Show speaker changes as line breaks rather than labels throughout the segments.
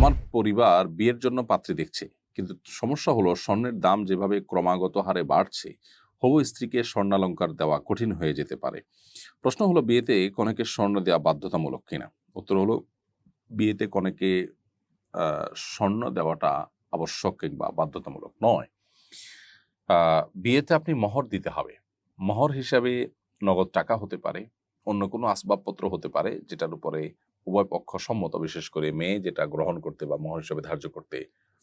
আমার পরিবার বিয়ের জন্য পাত্রী দেখছে, কিন্তু সমস্যা হলো স্বর্ণের দাম যেভাবে ক্রমাগত হারে বাড়ছে, হবু স্ত্রীকে স্বর্ণালঙ্কার দেওয়া কঠিন হয়ে যেতে পারে। প্রশ্ন হলো বিয়েতে কনেকে স্বর্ণ দেওয়া বাধ্যতামূলক কিনা? উত্তর হলো বিয়েতে কনেকে স্বর্ণ দেওয়াটা আবশ্যক কিংবা বাধ্যতামূলক নয়। বিয়েতে আপনি মহর দিতে হবে। মহর হিসাবে নগদ টাকা হতে পারে, অন্য কোনো আসবাবপত্র হতে পারে, যেটার উপরে উভয় পক্ষ সম্মত, বিশেষ করে মেয়ে যেটা গ্রহণ করতে বা মহর হিসেবে ধার্য করতে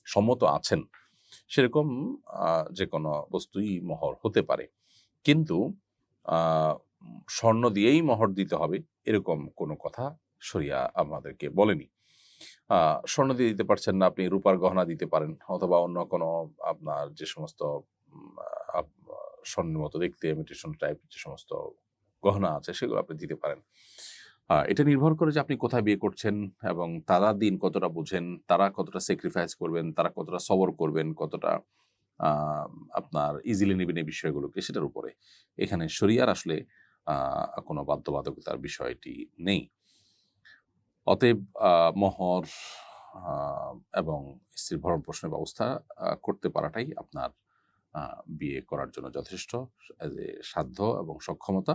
সম্মত আছেন, সেরকম যে কোনো বস্তুই মহর হতে পারে। কিন্তু স্বর্ণ দিয়েই মহর দিতে হবে, এরকম কোনো কথা সরিয়া আমাদেরকে বলেনি। স্বর্ণ দিয়ে দিতে পারছেন না, আপনি রূপার গহনা দিতে পারেন, অথবা অন্য কোনো আপনার যে সমস্ত স্বর্ণের মতো দেখতে ইমিটেশন টাইপ যে সমস্ত গহনা আছে, সেগুলো আপনি দিতে পারেন। এটা নির্ভর করে যে আপনি কোথায় বিয়ে করছেন এবং তারা দিন কতটা বুঝেন, তারা কতটা স্যাক্রিফাইস করবেন, তারা কতটা সবর করবেন, কতটা আপনার ইজিলি নেবেন এই বিষয়গুলোকে সেটার উপরে। এখানে শরিয়ার আসলে কোনো বাধ্যবাধকতার বিষয়টি নেই। অতএব মোহর এবং স্ত্রীর ভরণ পোষণের ব্যবস্থা করতে পারাটাই আপনার বিয়ে করার জন্য যথেষ্ট সাধ্য এবং সক্ষমতা।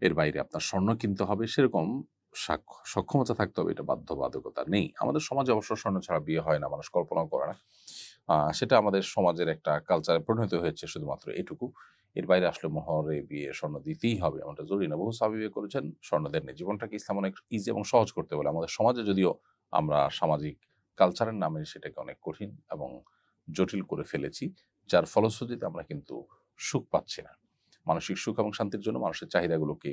এর বাইরে আপনার স্বর্ণ কিনতে হবে, সেরকম সাক্ষ- সক্ষমতা থাকতে হবে, এটা বাধ্যবাধকতা নেই। আমাদের সমাজে অবশ্য স্বর্ণ ছাড়া বিয়ে হয় না, মানুষ কল্পনাও করে না। সেটা আমাদের সমাজের একটা কালচারে পরিণত হয়েছে শুধুমাত্র এটুকু। এর বাইরে আসলে মহরে বিয়ে স্বর্ণ দিতেই হবে, এমনটা জরুরি না। বহু সাহাবী বিয়ে করেছেন স্বর্ণ দেননি জীবনটাকে ইসলাম অনেক ইজি এবং সহজ করতে বলে। আমাদের সমাজে যদিও আমরা সামাজিক কালচারের নামে সেটাকে অনেক কঠিন এবং জটিল করে ফেলেছি, যার ফলশ্রুতিতে আমরা কিন্তু সুখ পাচ্ছি না। মানসিক সুখ এবং শান্তির জন্য মানুষের চাহিদাগুলোকে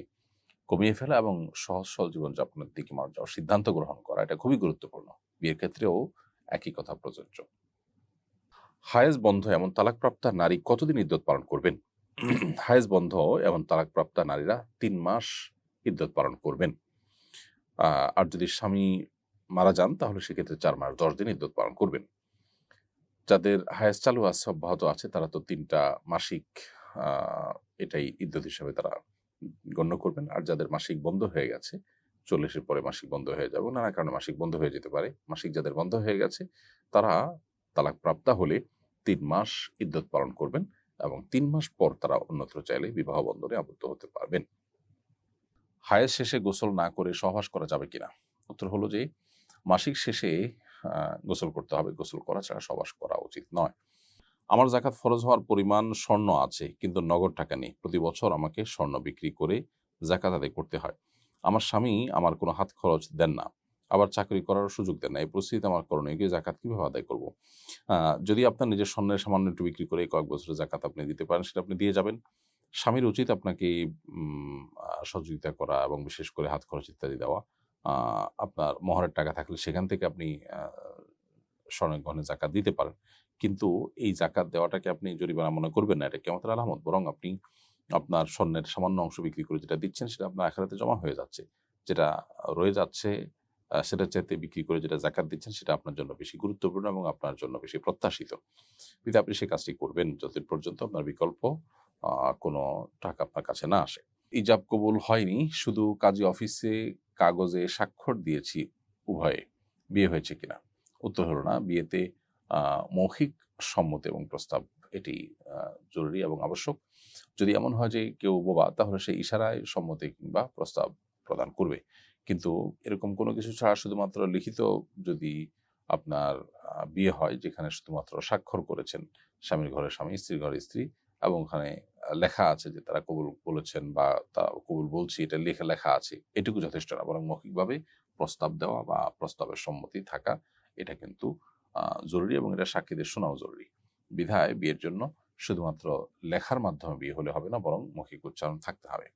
কমিয়ে ফেলা এবং সহজ, সরল জীবনযাপনের দিকে মানুষ যাওয়ার সিদ্ধান্ত গ্রহণ করা, এটা খুবই গুরুত্বপূর্ণ। বিয়ের ক্ষেত্রেও একই কথা প্রযোজ্য। হায়েজ বন্ধ এমন তালাকপ্রাপ্তা নারী কতদিন ইদ্যত পালন করবেন? হায়েজ বন্ধ এমন তালাকপ্রাপ্তা নারীরা তিন মাস ইদ্যত পালন করবেন। আর যদি স্বামী মারা যান, তাহলে সেক্ষেত্রে চার মাস, দশ দিন ইদ্যত পালন করবেন। যাদের হায়েজ চালু আছে, অব্যাহত আছে, তারা তো তিনটা মাসিক এটাই ইদ্যত হিসাবে তারা গণ্য করবেন। আর যাদের মাসিক বন্ধ হয়ে গেছে, চল্লিশের পরে মাসিক বন্ধ হয়ে যাবে। নানা কারণে মাসিক বন্ধ হয়ে যেতে পারে। মাসিক যাদের বন্ধ হয়ে গেছে, তারা তালাক প্রাপ্তা হলে তিন মাস ইদ্যত পালন করবেন এবং তিন মাস পর তারা অন্যত্র চাইলে বিবাহ বন্ধনে আবদ্ধ হতে পারবেন। হায়ের শেষে গোসল না করে সহবাস করা যাবে কিনা? উত্তর হলো যে, মাসিক শেষে গোসল করতে হবে। গোসল করা ছাড়া সহবাস করা উচিত নয়। আমার জাকাত ফরজ হওয়ার পরিমাণ স্বর্ণ আছে, কিন্তু নগদ টাকা নেই। প্রতি বছর আমাকে স্বর্ণ বিক্রি করে জাকাত আদায় করতে হয়। আমার স্বামী আমার কোনো হাত খরচ দেন না, আবার চাকরি করার সুযোগ দেন না। এই পরিস্থিতিতে আমার করণীয় কি? জাকাত কীভাবে আদায় করব? যদি আপনার নিজের স্বর্ণের সামান্য একটু বিক্রি করে কয়েক বছরের জাকাত আপনি দিতে পারেন, সেটা আপনি দিয়ে যাবেন। স্বামীর উচিত আপনাকে সহযোগিতা করা এবং বিশেষ করে হাত খরচ ইত্যাদি দেওয়া। আপনার মহরের টাকা থাকলে সেখান থেকে আপনি স্বর্ণের গহনে জাকাত দিতে পারেন। কিন্তু এই জাকাত দেওয়াটাকে আপনি জরিমানা মনে করবেন না। এটা কেমন আলামত। বরং আপনি আপনার স্বর্ণের সামান্য অংশ বিক্রি করে যেটা দিচ্ছেন সেটা আপনার আখেরাতে জমা হয়ে যাচ্ছে। যেটা রয়ে যাচ্ছে সেটা চাইতে বিক্রি করে যেটা জাকাত দিচ্ছেন সেটা আপনার জন্য বেশি গুরুত্বপূর্ণ এবং আপনার জন্য বেশি প্রত্যাশিত। কিন্তু আপনি সেই কাজটি করবেন, যতদিন পর্যন্ত আপনার বিকল্প কোনো টাকা আপনার কাছে না আসে। ইজাব কবুল হয়নি। শুধু কাজী অফিসে কাগজে স্বাক্ষর দিয়েছি, উভয়ে। বিয়ে হয়েছে কিনা? উত্তর হলো না। বিয়েতে মৌখিক সম্মতি এবং প্রস্তাব এটি জরুরি এবং আবশ্যক। যদি এমন হয় যে কেউ বোবা, তাহলে সে ইশারায় সম্মতি কিংবা প্রস্তাব প্রদান করবে। কিন্তু এরকম কোনো কিছু ছাড়া শুধুমাত্র লিখিত যদি আপনার বিয়ে হয়, যেখানে শুধুমাত্র স্বাক্ষর করেছেন স্বামীর ঘরে স্বামী, স্ত্রীর ঘরে স্ত্রী, এবং ওখানে লেখা আছে যে তারা কবুল বলেছেন বা তা কবুল বলছি, এটা লেখা লেখা আছে, এটুকু যথেষ্ট না। বরং মৌখিকভাবে প্রস্তাব দেওয়া বা প্রস্তাবের সম্মতি থাকা, এটা কিন্তু জরুরি এবং এটা সাক্ষীদের শোনাও জরুরি। বিধায় বিয়ের জন্য শুধুমাত্র লেখার মাধ্যমে বিয়ে হলে হবে না, বরং মৌখিক উচ্চারণ থাকতে হবে।